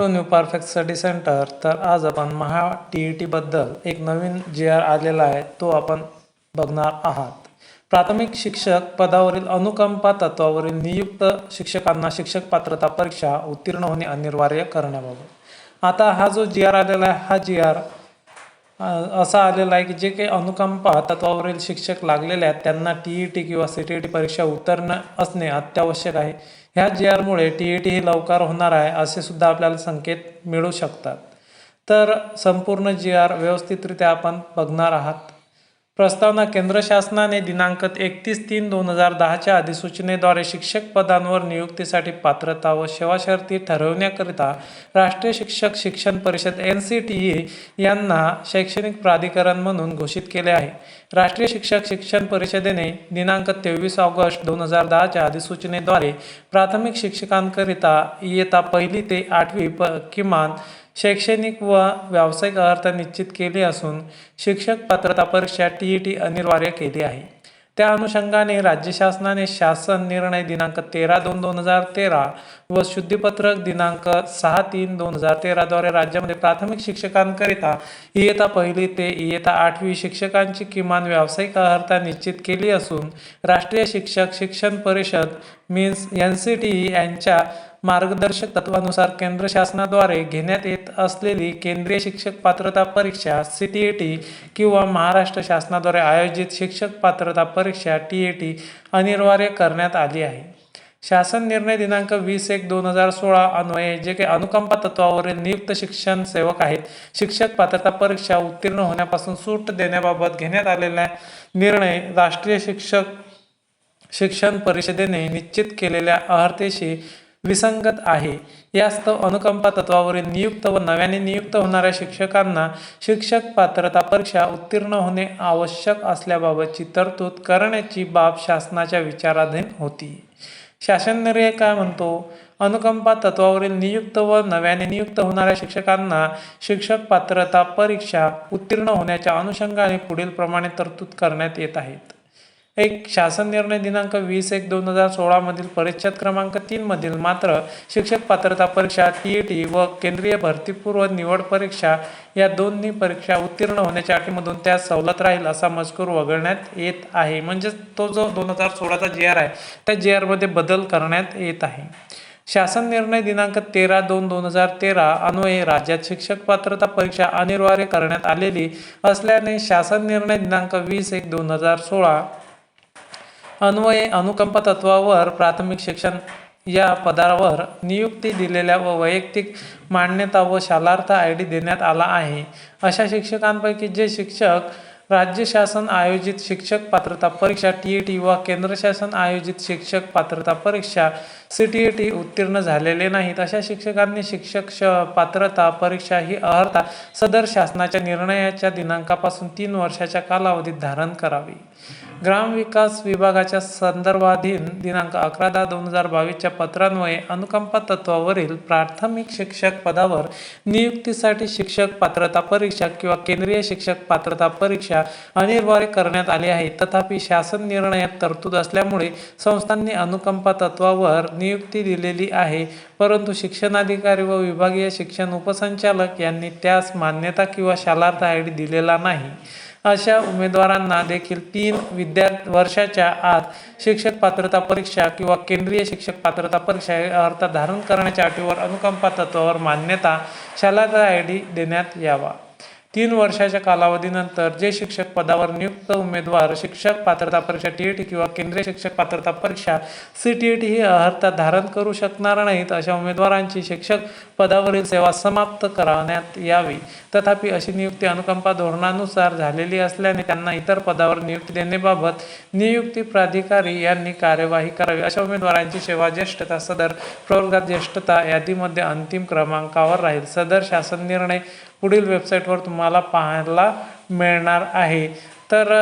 New perfect study centre तर आज आपण महा टी ई टीबद्दल एक नवीन जी आर आलेला आहे तो आपण बघणार आहात. प्राथमिक शिक्षक पदावरील अनुकंपा तत्वावरील नियुक्त शिक्षकांना शिक्षक पात्रता परीक्षा उत्तीर्ण होणे अनिवार्य करण्याबाबत. आता हा जो जी आर आलेला आहे हा जी आर असा आलेला आहे की जे काही अनुकंपा तत्वावरील शिक्षक लागलेले आहेत त्यांना टी ई टी किंवा सी टी ई टी परीक्षा उत्तीर्ण असणे अत्यावश्यक आहे. ह्या जी आरमुळे टी ई टी ही लवकर होणार आहे असे सुद्धा आपल्याला संकेत मिळू शकतात. तर संपूर्ण जी आर व्यवस्थितरित्या आपण बघणार आहात. प्रस्तावना केंद्र शासनाने दिनांक एकतीस तीन दोन हजार दहाच्या अधिसूचनेद्वारे शिक्षक पदांवर नियुक्तीसाठी पात्रता व सेवा शर्ती ठरवण्याकरिता राष्ट्रीय शिक्षक शिक्षण परिषद एन सी टी ई यांना शैक्षणिक प्राधिकरण म्हणून घोषित केले आहे. राष्ट्रीय शिक्षक शिक्षण परिषदेने दिनांक तेवीस ऑगस्ट दोन हजार दहाच्या अधिसूचनेद्वारे प्राथमिक शिक्षकांकरिता इयत्ता पहिली ते आठवी प किमान शैक्षणिक व व्यावसायिक अर्हता निश्चित केली असून शिक्षक पात्रता परीक्षा टी ई टी अनिवार्य केली आहे. त्या अनुषंगाने राज्य शासनाने शासन निर्णय दिनांक तेरा दोन दोन हजार तेरा व शुद्धीपत्रक दिनांक सहा तीन दोन हजार तेराद्वारे राज्यामध्ये प्राथमिक शिक्षकांकरिता इयत्ता पहिली ते इयत्ता आठवी शिक्षकांची किमान व्यावसायिक अर्हता निश्चित केली असून राष्ट्रीय शिक्षक शिक्षण परिषद means N C T E यांच्या मार्गदर्शक तत्वानुसार केंद्र शासनाद्वारे घेण्यात येत असलेली केंद्रीय शिक्षक पात्रता परीक्षा सी टी ई टी किंवा महाराष्ट्र शासनाद्वारे आयोजित शिक्षक पात्रता परीक्षा टी ए टी अनिवार्य करण्यात आली आहे. शासन निर्णय दिनांक वीस एक दोन हजार सोळा अन्वये जे काही अनुकंपा तत्वावरील नियुक्त शिक्षण सेवक आहेत शिक्षक पात्रता परीक्षा उत्तीर्ण होण्यापासून सूट देण्याबाबत घेण्यात आलेला निर्णय राष्ट्रीय शिक्षक शिक्षण परिषदेने निश्चित केलेल्या अर्हतेशी विसंगत आहे. यास्तव अनुकंपा तत्वावरील नियुक्त व नव्याने नियुक्त होणाऱ्या शिक्षकांना शिक्षक पात्रता परीक्षा उत्तीर्ण होणे आवश्यक असल्याबाबतची तरतूद करण्याची बाब शासनाच्या विचाराधीन होती. शासन निर्णय काय म्हणतो? अनुकंपा तत्वावरील नियुक्त व नव्याने नियुक्त होणाऱ्या शिक्षकांना शिक्षक पात्रता परीक्षा उत्तीर्ण होण्याच्या अनुषंगाने पुढील प्रमाणे तरतूद करण्यात येत आहेत. एक शासन निर्णय दिनांक वीस एक दोन हजार सोळामधील परिच्छेद क्रमांक तीनमधील मात्र शिक्षक पात्रता परीक्षा टी ई टी व केंद्रीय भरतीपूर्व निवड परीक्षा या दोन्ही परीक्षा उत्तीर्ण होण्याच्या अटीमधून त्यास सवलत राहील असा मजकूर वगळण्यात येत आहे. म्हणजेच तो जो दोन हजार सोळाचा जी आर आहे त्या जी आरमध्ये बदल करण्यात येत आहे. शासन निर्णय दिनांक तेरा दोन दोन हजार तेरा अन्वये राज्यात शिक्षक पात्रता परीक्षा अनिवार्य करण्यात आलेली असल्याने शासन निर्णय दिनांक वीस एक दोन हजार सोळा अन्वये अनुकंप तत्वावर प्राथमिक शिक्षण या पदावर नियुक्ती दिलेल्या व वैयक्तिक मान्यता व शालार्थ आय डी देण्यात आला आहे. अशा शिक्षकांपैकी जे शिक्षक राज्य शासन आयोजित शिक्षक पात्रता परीक्षा टी ई टी व केंद्र शासन आयोजित शिक्षक पात्रता परीक्षा सी टी ई टी उत्तीर्ण झालेले नाहीत. अशा शिक्षकांनी शिक्षक श पात्रता परीक्षा ही अर्हता सदर शासनाच्या निर्णयाच्या दिनांकापासून तीन वर्षाच्या कालावधीत धारण करावी. ग्रामविकास विभागाच्या संदर्भाधीन दिनांक अकरा दहा दोन हजार बावीसच्या पत्रान्वये अनुकंपा तत्वावरील प्राथमिक शिक्षक पदावर नियुक्तीसाठी शिक्षक पात्रता परीक्षा किंवा केंद्रीय शिक्षक पात्रता परीक्षा अनिवार्य करण्यात आली आहे. तथापि शासन निर्णयात तरतूद असल्यामुळे संस्थांनी अनुकंपा तत्वावर नियुक्ती दिलेली आहे. परंतु शिक्षणाधिकारी व विभागीय शिक्षण उपसंचालक यांनी त्यास मान्यता किंवा शालार्थ आय डी दिलेला नाही. अशा उमेदवारांना देखील तीन विद्या वर्षाच्या आत शिक्षक पात्रता परीक्षा किंवा केंद्रीय शिक्षक पात्रता परीक्षा अर्थात धारण करण्याच्या अटीवर अनुकंपा तत्वावर मान्यता शालाचा आय डी देण्यात यावा. तीन वर्षाच्या कालावधीनंतर जे शिक्षक पदावर नियुक्त उमेदवार शिक्षक पात्रता परीक्षा टी ई टी किंवा केंद्रीय शिक्षक पात्रता परीक्षा सी टी ई टी ही अर्हता धारण करू शकणार नाहीत अशा उमेदवारांची शिक्षक पदावरील सेवा समाप्त करण्यात यावी. तथापि अशी नियुक्ती अनुकंपा धोरणानुसार झालेली असल्याने त्यांना इतर पदावर नियुक्ती देण्याबाबत नियुक्ती प्राधिकारी यांनी कार्यवाही करावी. अशा उमेदवारांची सेवा ज्येष्ठता सदर प्रवर्गात ज्येष्ठता यादीमध्ये अंतिम क्रमांकावर राहील. सदर शासन निर्णय पुढील वेबसाईटवर तुम्हाला पाहायला मिळणार आहे. तर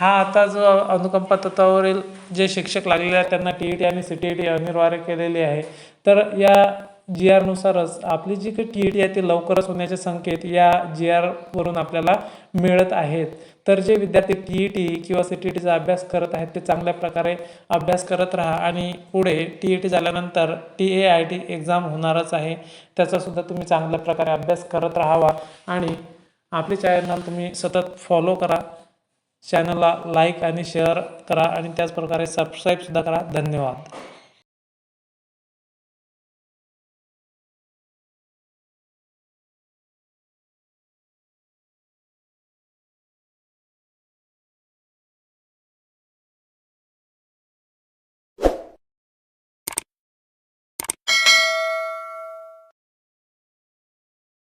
हा आता जो अनुकंपा तत्वावरील जे शिक्षक लागलेले आहेत त्यांना टी ई टी आणि सी टी ई टी अनिवार्य केलेली आहे. तर या जी आरनुसारच आपली जी काही टी ई टी आहे ती लवकरच होण्याचे संकेत या जी आरवरून आपल्याला मिळत आहेत. तर जे विद्यार्थी टी ई टी किंवा सी टी टीचा अभ्यास करत आहेत ते चांगल्या प्रकारे अभ्यास करत राहा आणि पुढे टी ई टी झाल्यानंतर T A I T exam होणारच आहे. त्याचासुद्धा तुम्ही चांगल्या प्रकारे अभ्यास करत राहावा आणि आपली चॅनल तुम्ही सतत फॉलो करा. चॅनलला लाईक आणि शेअर करा आणि त्याचप्रकारे सबस्क्राईबसुद्धा करा. धन्यवाद.